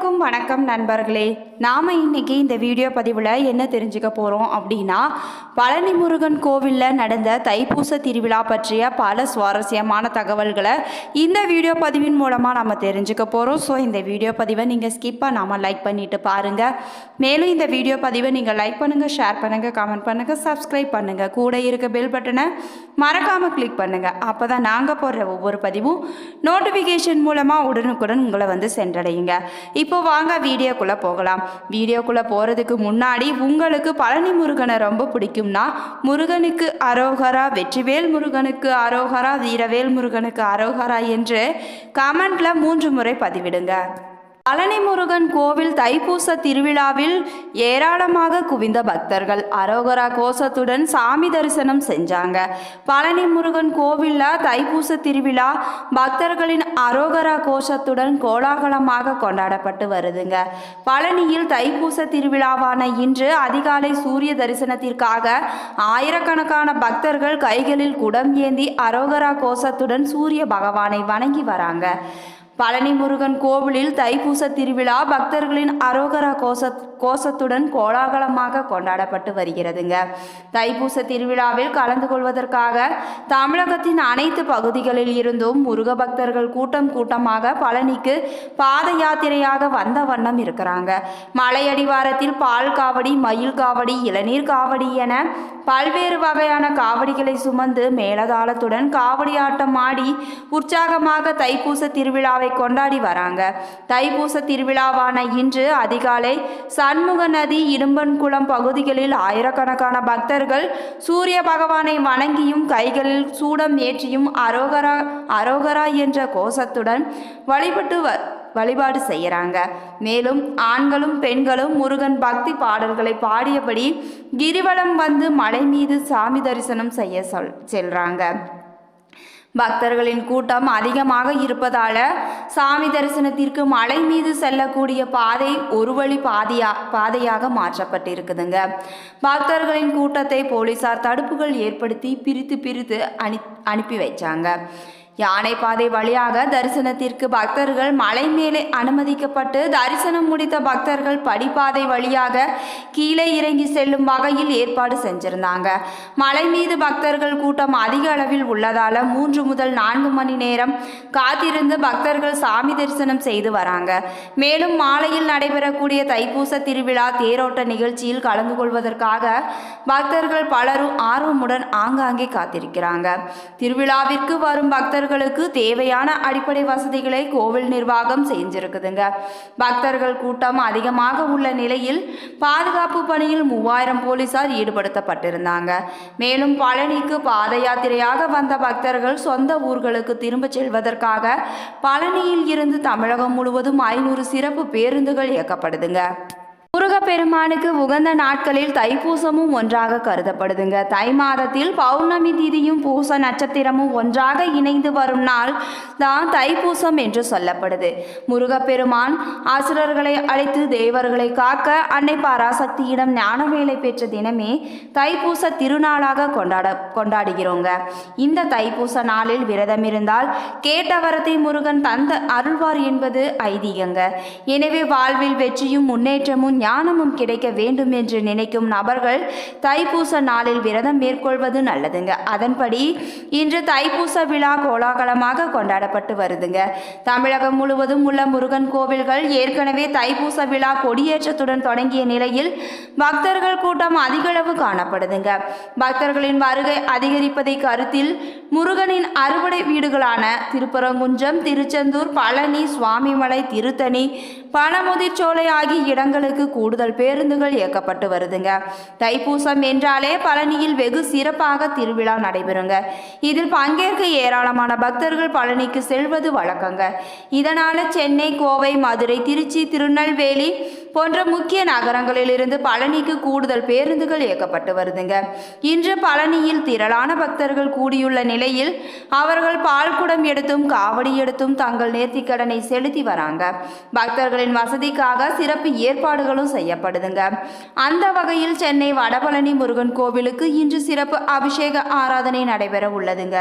அனைவருக்கும் வணக்கம் நண்பர்களே. நாம் இன்னைக்கு இந்த வீடியோ பதிவில் என்ன தெரிஞ்சுக்க போகிறோம் அப்படின்னா பழனி முருகன் கோவிலில் நடந்த தைப்பூச திருவிழா பற்றிய பல சுவாரஸ்யமான தகவல்களை இந்த வீடியோ பதிவின் மூலமாக நம்ம தெரிஞ்சுக்க போகிறோம் ஸோ இந்த வீடியோ பதிவை நீங்கள் ஸ்கிப்பாக நாம் லைக் பண்ணிவிட்டு பாருங்கள் மேலும் இந்த வீடியோ பதிவை நீங்கள் லைக் பண்ணுங்கள் ஷேர் பண்ணுங்கள் கமெண்ட் பண்ணுங்கள் சப்ஸ்கிரைப் பண்ணுங்கள் கூட இருக்க பெல் பட்டனை மறக்காமல் கிளிக் பண்ணுங்கள் அப்போ தான் நாங்கள் போடுற ஒவ்வொரு பதிவும் நோட்டிஃபிகேஷன் மூலமாக உடனுக்குடன் உங்களை வந்து சென்றடையுங்க. இப்போ இப்போ வாங்க வீடியோக்குள்ளே போகலாம். வீடியோக்குள்ளே போகிறதுக்கு முன்னாடி உங்களுக்கு பழனி முருகனை ரொம்ப பிடிக்கும்னா முருகனுக்கு அரோகரா வெற்றிவேல் முருகனுக்கு அரோகரா வீரவேல் முருகனுக்கு அரோகரா என்று கமெண்ட்ல மூன்று முறை பதிவிடுங்க. பழனி முருகன் கோவில் தைப்பூச திருவிழாவில் ஏராளமாக குவிந்த பக்தர்கள் அரோகரா கோஷத்துடன் சாமி தரிசனம் செஞ்சாங்க. பழனி முருகன் கோவிலில் தைப்பூச திருவிழா பக்தர்களின் அரோகரா கோஷத்துடன் கோலாகலமாக கொண்டாடப்பட்டு வருதுங்க. பழனியில் தைப்பூச திருவிழாவான இன்று அதிகாலை சூரிய தரிசனத்திற்காக ஆயிரக்கணக்கான பக்தர்கள் கைகளில் குடம் ஏந்தி அரோகரா கோஷத்துடன் சூரிய பகவானை வணங்கி வராங்க. பழனி முருகன் கோவிலில் தைப்பூச திருவிழா பக்தர்களின் அரோகரா கோஷ கோஷத்துடன் கோலாகலமாக கொண்டாடப்பட்டு வருகிறதுங்க. தைப்பூச திருவிழாவில் கலந்து கொள்வதற்காக தமிழகத்தின் அனைத்து பகுதிகளில் இருந்தும் முருக பக்தர்கள் கூட்டம் கூட்டமாக பழனிக்கு பாத யாத்திரையாக வந்த வண்ணம் இருக்கிறாங்க. மலையடிவாரத்தில் பால் காவடி மயில் காவடி இளநீர் காவடி என பல்வேறு வகையான காவடிகளை சுமந்து மேலதாளத்துடன் காவடி ஆட்டம் ஆடி உற்சாகமாக தைப்பூச திருவிழாவை கொண்டாடி வராங்க. தைப்பூச திருவிழாவான இன்று அதிகாலை சண்முக நதி இடும்பன்குளம் பகுதிகளில் ஆயிரக்கணக்கான பக்தர்கள் சூரிய பகவானை வணங்கியும் கைகளில் சூடம் ஏற்றியும் அரோகரா அரோகரா என்ற கோஷத்துடன் வழிபட்டு வ வழிபாடு செய்கிறாங்க மேலும் ஆண்களும் பெண்களும் முருகன் பக்தி பாடல்களை பாடியபடி கிரிவலம் வந்து மலை மீது சாமி தரிசனம் செய்ய சொல் செல்றாங்க. பக்தர்களின் கூட்டம் அதிகமாக இருப்பதால சாமி தரிசனத்திற்கு மலை மீது செல்லக்கூடிய பாதை ஒரு வழி பாதையா பாதையாக மாற்றப்பட்டிருக்குதுங்க. பக்தர்களின் கூட்டத்தை போலீசார் தடுப்புகள் ஏற்படுத்தி பிரித்து பிரித்து அனு அனுப்பி வைச்சாங்க. யானை பாதை வழியாக தரிசனத்திற்கு பக்தர்கள் மலை மேலே அனுமதிக்கப்பட்டு தரிசனம் முடித்த பக்தர்கள் படிப்பாதை வழியாக கீழே இறங்கி செல்லும் வகையில் ஏற்பாடு செஞ்சிருந்தாங்க. மலை மீது பக்தர்கள் கூட்டம் அதிக அளவில் உள்ளதால மூன்று முதல் நான்கு மணி நேரம் காத்திருந்து பக்தர்கள் சாமி தரிசனம் செய்து வராங்க. மேலும் மாலையில் நடைபெறக்கூடிய தைப்பூச திருவிழா தேரோட்ட நிகழ்ச்சியில் கலந்து கொள்வதற்காக பக்தர்கள் பலரும் ஆர்வமுடன் ஆங்காங்கே காத்திருக்கிறாங்க. திருவிழாவிற்கு வரும் பக்தர்கள் பக்தர்களுக்கு தேவையான அடிப்படை வசதிகளை கோவில் நிர்வாகம் செஞ்சிருக்குதுங்க. பக்தர்கள் கூட்டம் அதிகமாக உள்ள நிலையில் பாதுகாப்பு பணியில் மூவாயிரம் போலீசார் ஈடுபடுத்தப்பட்டிருந்தாங்க. மேலும் பழனிக்கு பாத யாத்திரையாக வந்த பக்தர்கள் சொந்த ஊர்களுக்கு திரும்பச் செல்வதற்காக பழனியில் இருந்து தமிழகம் முழுவதும் ஐநூறு சிறப்பு பேருந்துகள் இயக்கப்படுதுங்க. பெருமானுக்கு உகந்த நாட்களில் தைப்பூசமும் ஒன்றாக கருதப்படுதுங்க. தை மாதத்தில் பௌர்ணமி திதியும் பூச நட்சத்திரமும் ஒன்றாக இணைந்து வரும் நாள் தான் தைப்பூசம் என்று சொல்லப்படுது. முருகப்பெருமான் ஆசுரர்களை அழைத்து தேவர்களை காக்க அன்னை பராசக்தியிடம் ஞானவேலை பெற்ற தினமே தைப்பூச திருநாளாக கொண்டாட கொண்டாடுகிறோங்க. இந்த தைப்பூச நாளில் விரதம் இருந்தால் கேட்ட வரத்தை முருகன் தந்த அருள்வார் என்பது ஐதீகங்க. எனவே வாழ்வில் வெற்றியும் முன்னேற்றமும் ஞானம் ஞானமும் கிடைக்க வேண்டும் என்று நினைக்கும் நபர்கள் தைப்பூச நாளில் விரதம் மேற்கொள்வது நல்லதுங்க. அதன்படி இன்று தைப்பூச விழா கோலாகலமாக கொண்டாடப்பட்டு வருதுங்க. தமிழகம் முழுவதும் உள்ள முருகன் கோவில்கள் ஏற்கனவே தைப்பூச விழா கொடியேற்றத்துடன் தொடங்கிய நிலையில் பக்தர்கள் கூட்டம் அதிகளவு காணப்படுதுங்க. பக்தர்களின் வருகை அதிகரிப்பதை கருத்தில் முருகனின் அறுவடை வீடுகளான திருப்பரங்குன்றம் திருச்செந்தூர் பழனி சுவாமிமலை திருத்தணி பனமுதிர்ச்சோலை ஆகிய இடங்களுக்கு கூடுதல் பேருந்துகள் இயக்கப்பட்டு வருதுங்க. தைப்பூசம் என்றாலே பழனியில் வெகு சிறப்பாக திருவிழா நடைபெறுங்க. இதில் பங்கேற்க ஏராளமான பக்தர்கள் பழனிக்கு செல்வது வழக்கங்க. இதனால சென்னை கோவை மதுரை திருச்சி திருநெல்வேலி போன்ற முக்கிய நகரங்களிலிருந்து பழனிக்கு கூடுதல் பேருந்துகள் இயக்கப்பட்டு வருதுங்க. இன்று பழனியில் திரளான பக்தர்கள் கூடியுள்ள நிலையில் அவர்கள் பால்குடம் எடுத்தும் காவடி எடுத்தும் தங்கள் நேர்த்திக்கடனை செலுத்தி வராங்க. பக்தர்களின் வசதிக்காக சிறப்பு ஏற்பாடுகளும் செய்யப்படுதுங்க. அந்த வகையில் சென்னை வடபழனி முருகன் கோவிலுக்கு இன்று சிறப்பு அபிஷேக ஆராதனை நடைபெற உள்ளதுங்க.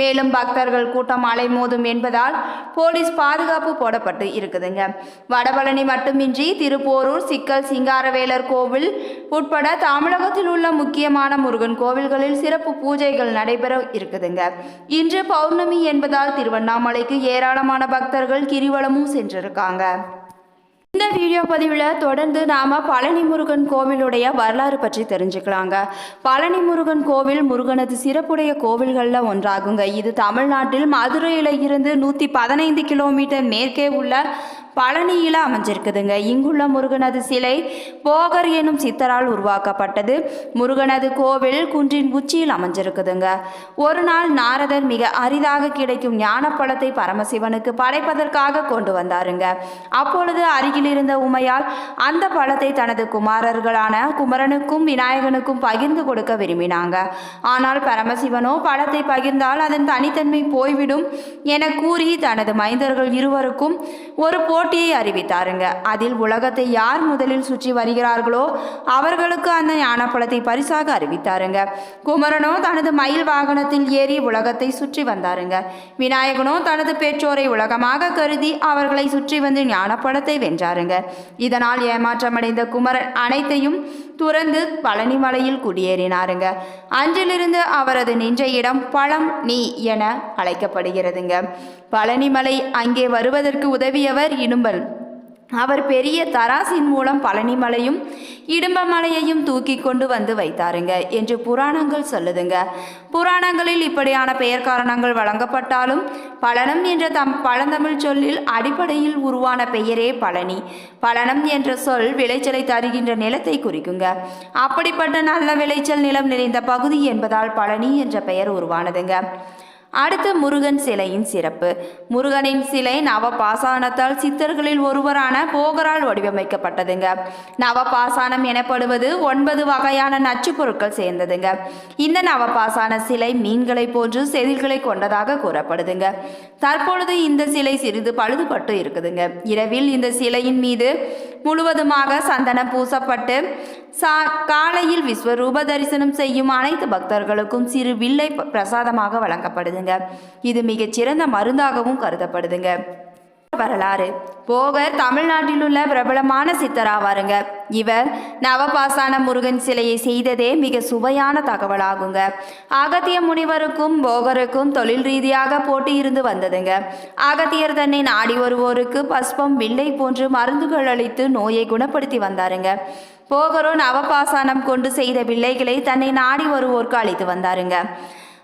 மேலும் பக்தர்கள் கூட்டம் அலைமோதும் என்பதால் போலீஸ் பாதுகாப்பு போடப்பட்டு இருக்குதுங்க. வடபழனி மட்டுமின்றி போரூர் சிக்கல் சிங்காரவேலர் கோவில் உட்பட தமிழகத்தில் உள்ள முக்கியமான முருகன் கோவில்களில் சிறப்பு பூஜைகள் நடைபெற இருக்குதுங்க. இன்று பௌர்ணமி என்பதால் திருவண்ணாமலைக்கு ஏராளமான பக்தர்கள் கிரிவலமும் சென்றிருக்காங்க. இந்த வீடியோ பதிவில் தொடர்ந்து நாம் பழனி முருகன் கோவிலுடைய வரலாறு பற்றி தெரிஞ்சுக்கலாங்க. பழனி முருகன் கோவில் முருகனது சிறப்புடைய கோவில்களில் ஒன்றாகுங்க. இது தமிழ்நாட்டில் மதுரையில் இருந்து நூற்றி பதினைந்து கிலோமீட்டர் மேற்கே உள்ள பழனியில் அமைஞ்சிருக்குதுங்க. இங்குள்ள முருகனது சிலை போகர் எனும் சித்தரால் உருவாக்கப்பட்டது. முருகனது கோவில் குன்றின் உச்சியில் அமைஞ்சிருக்குதுங்க. ஒரு நாள் நாரதர் மிக அரிதாக கிடைக்கும் ஞானப்பழத்தை பரமசிவனுக்கு படைப்பதற்காக கொண்டு வந்தாருங்க. அப்பொழுது அருகில் இருந்த உமையால் அந்த பழத்தை தனது குமாரர்களான குமரனுக்கும் விநாயகனுக்கும் பகிர்ந்து கொடுக்க விரும்பினாங்க. ஆனால் பரமசிவனோ பழத்தை பகிர்ந்தால் அதன் தனித்தன்மை போய்விடும் என கூறி தனது மைந்தர்கள் இருவருக்கும் ஒரு போட்டியை அறிவித்தாருங்க. அதில் உலகத்தை யார் முதலில் சுற்றி வருகிறார்களோ அவர்களுக்கு அந்த ஞானப்பழத்தை பரிசாக அறிவித்தாருங்க. குமரனோ தனது மயில் வாகனத்தில் ஏறி உலகத்தை சுற்றி வந்தாருங்க. விநாயகனோ தனது பெற்றோரை உலகமாக கருதி அவர்களை சுற்றி வந்து ஞானப்பழத்தை வென்றாருங்க. இதனால் ஏமாற்றமடைந்த குமரன் அனைத்தையும் துறந்து பழனி மலையில் குடியேறினாருங்க. அன்றிலிருந்து அவரது நின்ற இடம் பழம் நீ என அழைக்கப்படுகிறதுங்க. பழனிமலை அங்கே வருவதற்கு உதவியவர் இடும்பன். அவர் பெரிய தராசின் மூலம் பழனிமலையும் இடும்பமலையையும் தூக்கி கொண்டு வந்து வைத்தாருங்க என்று புராணங்கள் சொல்லுதுங்க. புராணங்களில் இப்படியான பெயர் காரணங்கள் வழங்கப்பட்டாலும் பழனம் என்ற தம் பழந்தமிழ் சொல்லில் அடிப்படையில் உருவான பெயரே பழனி. பழனம் என்ற சொல் விளைச்சலை தருகின்ற நிலத்தை குறிக்குங்க. அப்படிப்பட்ட நல்ல விளைச்சல் நிலம் நிறைந்த பகுதி என்பதால் பழனி என்ற பெயர் உருவானதுங்க. அடுத்து முருகன் சிலையின் சிறப்பு. முருகனின் சிலை நவபாசானத்தால் சித்தர்களில் ஒருவரான போகரால் வடிவமைக்கப்பட்டதுங்க. நவபாசானம் எனப்படுவது ஒன்பது வகையான நச்சு பொருட்கள் சேர்ந்ததுங்க. இந்த நவபாசான சிலை மீன்களை போன்று செதில்களை கொண்டதாக கூறப்படுதுங்க. தற்பொழுது இந்த சிலை சிறிது பழுதுபட்டு இருக்குதுங்க. இரவில் இந்த சிலையின் மீது முழுவதுமாக சந்தனம் பூசப்பட்டு சா காலையில் விஸ்வரூப தரிசனம் செய்யும் அனைத்து பக்தர்களுக்கும் சிறு வில்லை பிரசாதமாக வழங்கப்படுதுங்க. இது மிகச்சிறந்த மருந்தாகவும் கருதப்படுதுங்க. வரலாறு. போகர் தமிழ்நாட்டில் உள்ள பிரபலமான சித்தராவாருங்க. இவர் நவபாசான முருகன் சிலையை செய்ததே மிக சுவையான தகவலாகுங்க. அகத்திய முனிவருக்கும் போகருக்கும் தொழில் ரீதியாக போட்டி இருந்து வந்ததுங்க. அகத்தியர் தன்னை நாடி வருவோருக்கு பஸ்பம் வில்லை போன்று மருந்துகள் அளித்து நோயை குணப்படுத்தி வந்தாருங்க. போகரோ நவபாசானம் கொண்டு செய்த வில்லைகளை தன்னை நாடி வருவோருக்கு அளித்து வந்தாருங்க.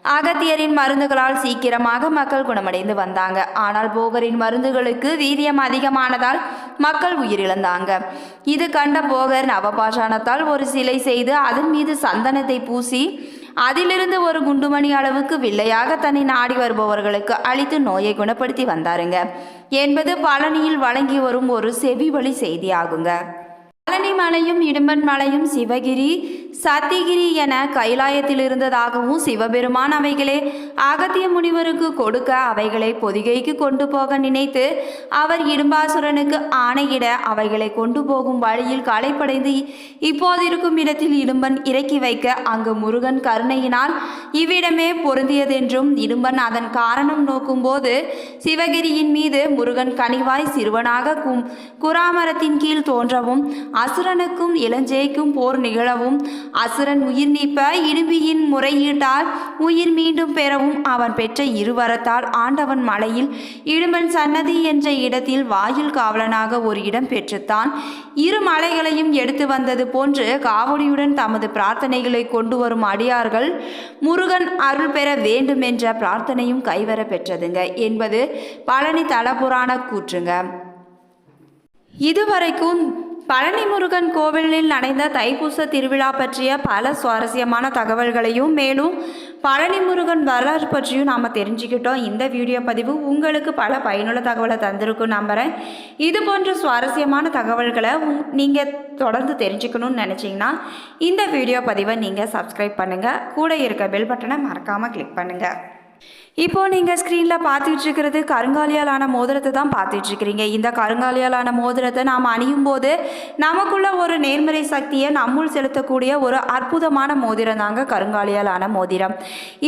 அகத்தியரின் மருந்துகளால் சீக்கிரமாக மக்கள் குணமடைந்து வந்தாங்க. ஆனால் போகரின் மருந்துகளுக்கு வீரியம் அதிகமானதால் மக்கள் உயிரிழந்தாங்க. இது கண்ட போகர் நவபாஷாணத்தால் ஒரு சிலை செய்து அதன் மீது சந்தனத்தை பூசி அதிலிருந்து ஒரு குண்டுமணி அளவுக்கு வில்லையாக தன்னை நாடி வருபவர்களுக்கு அளித்து நோயை குணப்படுத்தி வந்தாருங்க. என்பது பழனியில் வழங்கி வரும் ஒரு செவி வழி செய்தியாகுங்க. பழனி மலையும் இடும்பன் மலையும் சிவகிரி சத்திகிரி என கைலாயத்தில் இருந்ததாகவும் சிவபெருமான் அவைகளே. அகத்திய முனிவருக்கு கொடுக்க அவைகளை பொதிகைக்கு கொண்டு போக நினைத்து அவர் இடும்பாசுரனுக்கு ஆணையிட அவைகளை கொண்டு போகும் வழியில் களைப்படைந்து இப்போது இருக்கும் இடத்தில் இடும்பன் இறக்கி வைக்க அங்கு முருகன் கருணையினால் இவ்விடமே பொருந்தியதென்றும் இடும்பன் அதன் காரணம் நோக்கும்போது சிவகிரியின் மீது முருகன் கனிவாய் சிறுவனாக கும் குராமரத்தின் கீழ் தோன்றவும் அசுரனுக்கும் இளஞ்சேய்க்கும் போர் நிகழவும். அசுரன் உயிர் நீப்ப இடும்பியின் முறையீட்டால் உயிர் மீண்டும் பெறவும் அவன் பெற்ற இருவரத்தால் ஆண்டவன் மலையில் இடும்பன் சன்னதி என்ற இடத்தில் வாயில் காவலனாக ஒரு இடம் பெற்றுத்தான். இரு மலைகளையும் எடுத்து வந்தது போன்று காவடியுடன் தமது பிரார்த்தனைகளை கொண்டு வரும் அடியார்கள் முருகன் அருள் பெற வேண்டும் என்ற பிரார்த்தனையும் கைவர பெற்றதுங்க. என்பது பழனி தலபுராண கூற்றுங்க. இதுவரைக்கும் பழனி முருகன் கோவிலில் நடந்த தைப்பூச திருவிழா பற்றிய பல சுவாரஸ்யமான தகவல்களையும் மேலும் பழனி முருகன் வரலாறு பற்றியும் நாம் தெரிஞ்சுக்கிட்டோம். இந்த வீடியோ பதிவு உங்களுக்கு பல பயனுள்ள தகவலை தந்திருக்கும் நம்புகிறேன் இது போன்ற சுவாரஸ்யமான தகவல்களை உங் நீங்கள் தொடர்ந்து தெரிஞ்சுக்கணும்னு நினச்சிங்கன்னா இந்த வீடியோ பதிவை நீங்கள் சப்ஸ்கிரைப் பண்ணுங்கள் கூட இருக்க பெல் பட்டனை மறக்காமல் கிளிக் பண்ணுங்கள் இப்போ நீங்கள் ஸ்க்ரீனில் பார்த்துட்டு இருக்கிறது கருங்காலியாலான மோதிரத்தை தான் பார்த்துட்டு இருக்கிறீங்க இந்த கருங்காலியாலான மோதிரத்தை நாம் அணியும் போது நமக்குள்ள ஒரு நேர்மறை சக்தியை நம்முள் செலுத்தக்கூடிய ஒரு அற்புதமான மோதிரம் தாங்க கருங்காலியாலான மோதிரம்.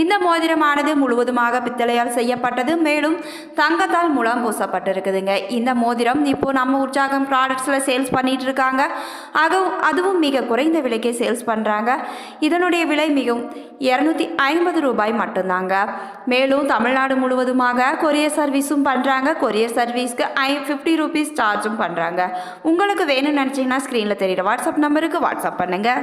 இந்த மோதிரமானது முழுவதுமாக பித்தளையால் செய்யப்பட்டது. மேலும் தங்கத்தால் முலாம் பூசப்பட்டிருக்குதுங்க. இந்த மோதிரம் இப்போ நம்ம உற்சாகம் ப்ராடக்ட்ஸில் சேல்ஸ் பண்ணிட்டு இருக்காங்க அதுவும் அதுவும் மிக குறைந்த விலைக்கே சேல்ஸ் பண்ணுறாங்க இதனுடைய விலை மிகவும் இரநூத்தி ஐம்பது ரூபாய் மட்டும்தாங்க. மேலும் மேலும் தமிழ்நாடு முழுவதுமாக கொரியர் சர்வீஸும் பண்ணுறாங்க கொரியர் சர்வீஸ்க்கு ஐ ஃபிஃப்டி ருபீஸ் சார்ஜும் பண்ணுறாங்க உங்களுக்கு வேணும்னு நினச்சிங்கன்னா ஸ்க்ரீனில் தெரியுற வாட்ஸ்அப் நம்பருக்கு வாட்ஸ்அப் பண்ணுங்கள்